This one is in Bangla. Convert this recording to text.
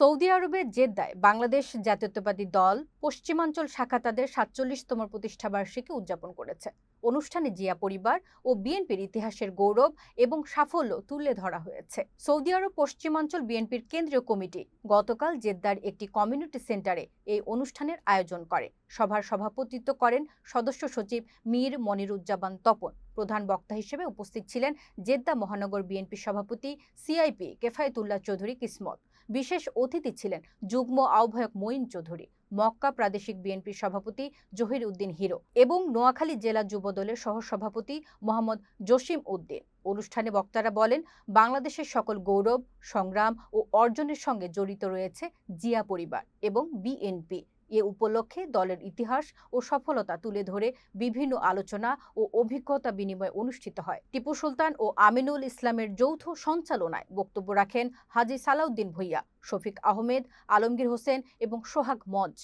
সৌদি আরবের জেদ্দায় বাংলাদেশ জাতীয়তাবাদী দল পশ্চিমাঞ্চল শাখা তাদের সাতচল্লিশতম প্রতিষ্ঠাবার্ষিকী উদযাপন করেছে। অনুষ্ঠানে জিয়া পরিবার ও বিএনপির ইতিহাসের গৌরব এবং সাফল্য তুলে ধরা হয়েছে। সৌদি আরব পশ্চিমাঞ্চল বিএনপির কেন্দ্রীয় কমিটি গতকাল জেদ্দার একটি কমিউনিটি সেন্টারে এই অনুষ্ঠানের আয়োজন করে। সভার সভাপতিত্ব করেন সদস্য সচিব মীর মনিরুজ্জামান তপন। প্রধান বক্তা হিসেবে উপস্থিত ছিলেন জেদ্দা মহানগর বিএনপি সভাপতি সিআইপি কেফায়েতুল্লাহ চৌধুরী কিসমত। বিশেষ অতিথি ছিলেন যুগ্ম আহ্বায়ক মঈন চৌধুরী, মক্কা প্রাদেশিক বিএনপির সভাপতি জহির উদ্দিন হিরো এবং নোয়াখালী জেলা যুবদলের সহসভাপতি মোহাম্মদ জসিম উদ্দিন। অনুষ্ঠানে বক্তারা বলেন, বাংলাদেশের সকল গৌরব, সংগ্রাম ও অর্জনের সঙ্গে জড়িত রয়েছে জিয়া পরিবার এবং বিএনপি। এ উপলক্ষে দলের ইতিহাস ও সফলতা তুলে ধরে বিভিন্ন আলোচনা ও অভিজ্ঞতা বিনিময় অনুষ্ঠিত হয়। টিপু সুলতান ও আমিনুল ইসলামের যৌথ সঞ্চালনায় বক্তব্য রাখেন হাজি সালাউদ্দিন ভুইয়া, শফিক আহমেদ, আলমগীর হোসেন এবং সোহাগ মঞ্চ।